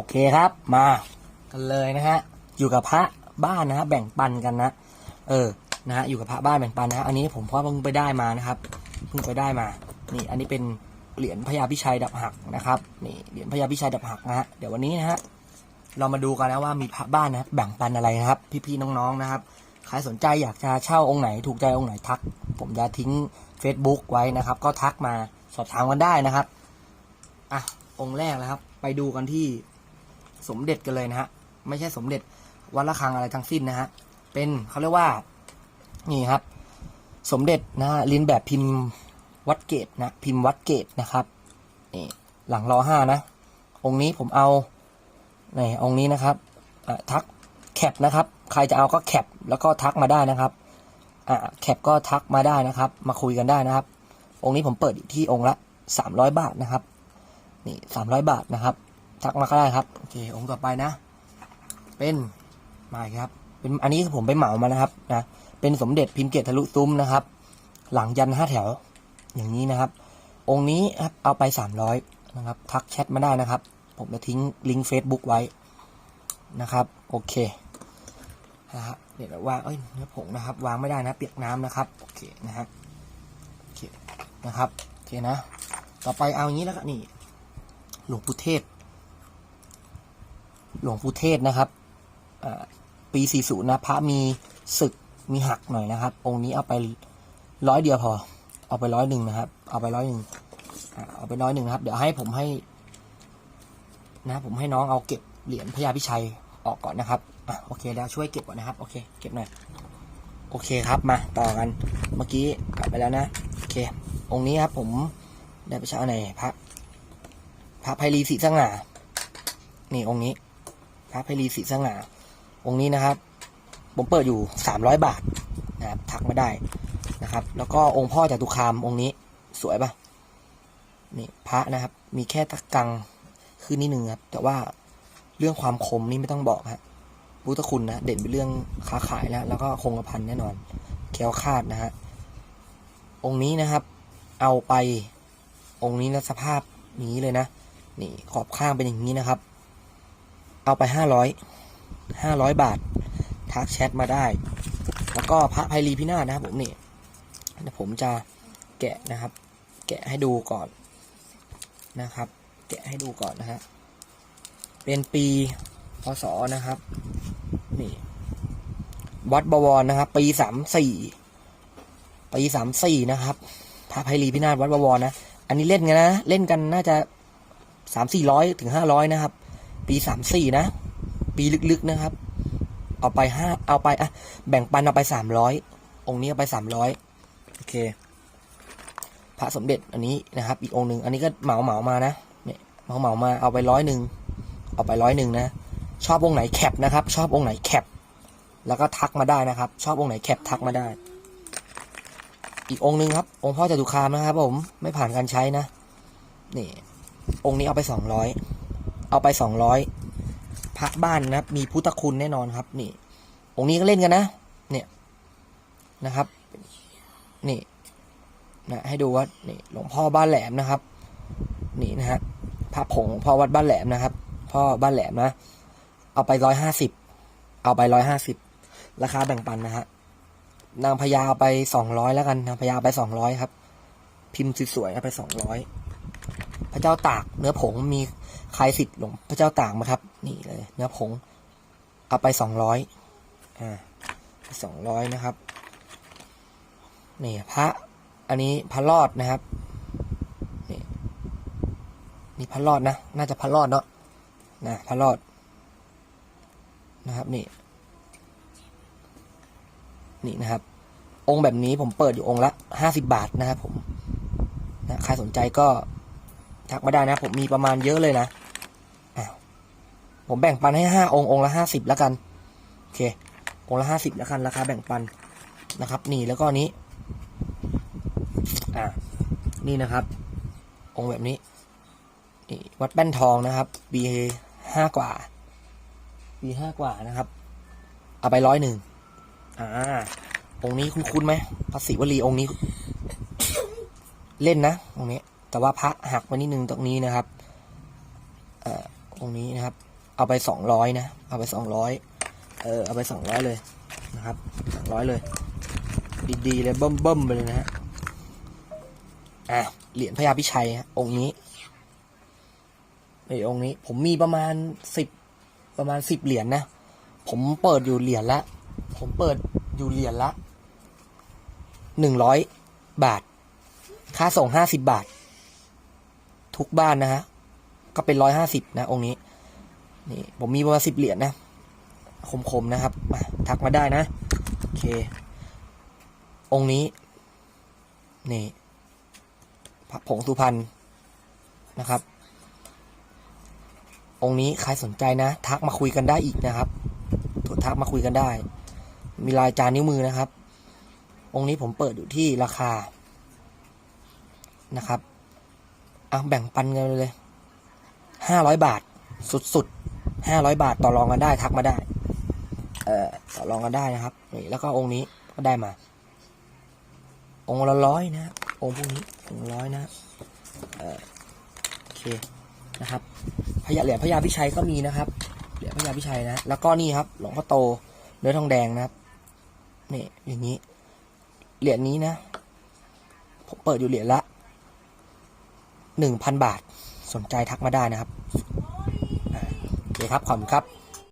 โอเคครับมากันเลยนะฮะอยู่กับพระบ้านนะฮะแบ่งปันกันนะ เออนะฮะอยู่กับพระบ้านแบ่งปันนะฮะอันนี้ผมเพิ่งไปได้มานะครับเพิ่งไปได้มา นี่อันนี้เป็นเหรียญพญาพิชัยดับหักนะครับนี่เหรียญพญาพิชัยดับหักนะฮะเดี๋ยววันนี้นะฮะเรามาดูกันนะว่ามีพระบ้านนะแบ่งปันอะไรนะครับ พี่ๆน้องๆนะครับใครสนใจอยากจะเช่าองค์ไหนถูกใจองค์ไหนทัก ผมจะทิ้ง Facebook ไว้นะครับ ก็ทักมาสอบถามกันได้นะครับอะองค์แรกนะครับ ไปดูกันที่ สมเด็จกันเลยนะฮะ ไม่ใช่สมเด็จวัดระฆังอะไรทั้งสิ้นนะฮะ เป็นเขาเรียกว่า นี่ครับ สมเด็จนะฮะลิ้นแบบพิมพ์วัดเกตนะ พิมพ์วัดเกตนะครับ นี่หลังรอห้านะ องค์นี้ผมเอาในองค์นี้นะครับทักแคปนะครับ ใครจะเอาก็แคปแล้วก็ทักมาได้นะครับอ่าแคปก็ทักมาได้นะครับ มาคุยกันได้นะครับ องค์นี้ผมเปิดที่องค์ละสามร้อยบาทนะครับ นี่สามร้อยบาทนะครับ ทักมาก็ได้ครับโอเคองค์ต่อไปนะ เป็นมาครับ เป็นอันนี้ผมไปเหมามานะครับนะเป็นสมเด็จพิมพ์เกตทะลุซุ้มนะครับ หลังยันห้าแถว อย่างนี้นะครับ องค์นี้ครับเอาไปสามร้อยนะครับ ทักแชทมาได้นะครับ ผมจะทิ้งลิงก์ Facebook ไว้นะครับ โอเคนะฮะเดี๋ยวเราวางเอ้ยเนื้อผงนะครับ วางไม่ได้นะ เปียกน้ำนะครับ โอเคนะฮะโอเคนะครับโอเคนะ ต่อไปเอาอย่างนี้แล้วก็นี่ หลวงปู่เทศ หลวงปู่เทศนะครับอ่าปี 40 นะพระมีศึกมีหักหน่อยนะครับ องค์นี้เอาไปร้อยเดียวพอ เอาไปร้อยหนึ่งนะครับ เอาไปร้อยหนึ่งเอาไปร้อยหนึ่งนะครับ เดี๋ยวให้ผมให้ นะผมให้น้องเอาเก็บเหรียญพญาพิชัยออกก่อนนะครับอะโอเคแล้วช่วยเก็บก่อนนะครับ โอเค เก็บหน่อย โอเคครับมาต่อกัน เมื่อกี้กลับไปแล้วนะ โอเค องค์นี้ครับผมได้ไปเช่าไหนพระ พระไพรีศรีสง่านี่องค์นี้ พระไพรีศรีสง่าองค์นี้นะครับ ผมเปิดอยู่สามร้อยบาทนะครับ ทักมาได้นะครับ แล้วก็องค์พ่อจตุคามองค์นี้สวยปะนี่พระนะครับ มีแค่ตะกังขึ้นนิดนึงครับ แต่ว่าเรื่องความคมนี่ไม่ต้องบอกฮะพุทธคุณนะ เด่นเป็นเรื่องค้าขายแล้ว แล้วก็คงกระพันแน่นอนแคล้วคาดนะฮะองค์นี้นะครับ เอาไปองค์นี้นะสภาพนี้เลยนะ นี่ขอบข้างเป็นอย่างนี้นะครับ เอาไปห้าร้อยห้าร้อยบาท ทักแชทมาได้ แล้วก็พระไพรีพินาศนะครับผมนี่ยผมจะแกะนะครับ แกะให้ดูก่อนนะครับ แกะให้ดูก่อนนะฮะเป็นปีพศนะครับ นี่วัดบวรนะครับ ปีสามสี่ปีสามสี่นะครับพระไพรีพินาศวัดบวรนะ อันนี้เล่นกันนะ เล่นกันน่าจะสามสี่ร้อยถึงห้าร้อยนะครับ ปีสามสี่นะ ปีลึกๆนะครับ เอาไปห้าเอาไปอะแบ่งปันเอาไปสามร้อยองค์นี้เอาไปสามร้อยโอเค พระสมเด็จอันนี้นะครับ อีกองค์หนึ่งอันนี้ก็เหมาเหมามานะเนี่ยเหมาเหมามาเอาไปร้อยหนึ่งเอาไปร้อยหนึ่งนะ ชอบองค์ไหนแคปนะครับ ชอบองค์ไหนแคปแล้วก็ทักมาได้นะครับ ชอบองค์ไหนแคปทักมาได้ อีกองค์หนึ่งครับ องค์พ่อจตุคามนะครับผมไม่ผ่านการใช้นะนี่องค์นี้เอาไปสองร้อย เอาไปสองร้อยพระบ้านนะครับ มีพุทธคุณแน่นอนครับ นี่ องค์นี้ก็เล่นกันนะ เนี่ยนะครับ นี่นะให้ดูว่านี่หลวงพ่อบ้านแหลมนะครับ นี่นะฮะพระผงพ่อวัดบ้านแหลมนะครับ พ่อบ้านแหลมนะ เอาไปร้อยห้าสิบเอาไปร้อยห้าสิบราคาแบ่งปันนะฮะนางพญาเอาไปสองร้อยแล้วกันนางพญาเอาไปสองร้อยครับ พิมพ์สวยๆเอาไปสองร้อย พระเจ้าตากเนื้อผงมีใครสิทธิ์หลวงพระเจ้าตากมาครับ นี่เลย เนื้อผง เอาไปสองร้อยอ่าสองร้อยนะครับ นี่พระ อันนี้พระรอดนะครับนี่นี่พระรอดนะ น่าจะพระรอดเนาะนะพระรอดนะครับนี่ นี่นะครับ องค์แบบนี้ผมเปิดอยู่องค์ละห้าสิบาทนะครับผมนะใครสนใจก็ ทักมาได้นะ ผมมีประมาณเยอะเลยนะผมแบ่งปันให้ห้าองค์องค์ละห้าสิบแล้วกันโอเคองค์ละห้าสิบแล้วกันราคาแบ่งปันนะครับ นี่แล้วก็นี้อ่านี่นะครับ องค์แบบนี้นี่วัดแป้นทองนะครับ B ห้ากว่า B ห้ากว่านะครับ เอาไปร้อยหนึ่งอ่าองค์นี้คุ้นคุ้นๆไหมพระศิวลีองค์นี้ เล่นนะองค์นี้ แต่ว่าพระหักมานิดนึงตรงนี้นะครับเอ่อองนี้นะครับ เอาไปสองร้อยนะ เอาไปสองร้อยเออเอาไปสองร้อยเลยนะครับสองร้อยเลย ดีๆเลยเบิ่มๆไปเลยนะฮะอะเหรียญพญาพิชัยฮะองค์นี้ไอ้องค์นี้ ผมมีประมาณสิบประมาณสิบเหรียญนะ ผมเปิดอยู่เหรียญละ ผมเปิดอยู่เหรียญละหนึ่งร้อยบาท ค่าส่งห้าสิบบาท ทุกบ้านนะฮะ ก็เป็นร้อยห้าสิบนะ องค์นี้ นี่ผมมีประมาณสิบเหรียญนะคมๆนะครับมาทักมาได้นะ โอเค องค์นี้ นี่พระผงสุพรรณนะครับ องค์นี้ใครสนใจนะ ทักมาคุยกันได้อีกนะครับถูกทักมาคุยกันได้ มีลายจานนิ้วมือนะครับ องค์นี้ผมเปิดอยู่ที่ราคานะครับ อะแบ่งปันกันเลยห้าร้อยบาท สุดๆห้าร้อยบาทต่อรองกันได้ทักมาได้ เอ่อต่อรองกันได้นะครับนี่แล้วก็องค์นี้ก็ได้มา องค์ละร้อยนะองค์พวกนี้องค์ร้อยนะเอ่อโอเคนะครับพญาเหรียญพญาพิชัยก็มีนะครับเหรียญพญาพิชัยนะ แล้วก็นี่ครับ หลวงพ่อโตเนื้อทองแดงนะครับนี่อย่างนี้เหรียญนี้นะผมเปิดอยู่เหรียญละ หนึ่งพันบาท สนใจทักมาได้นะครับโอเคครับ ขอบคุณครับ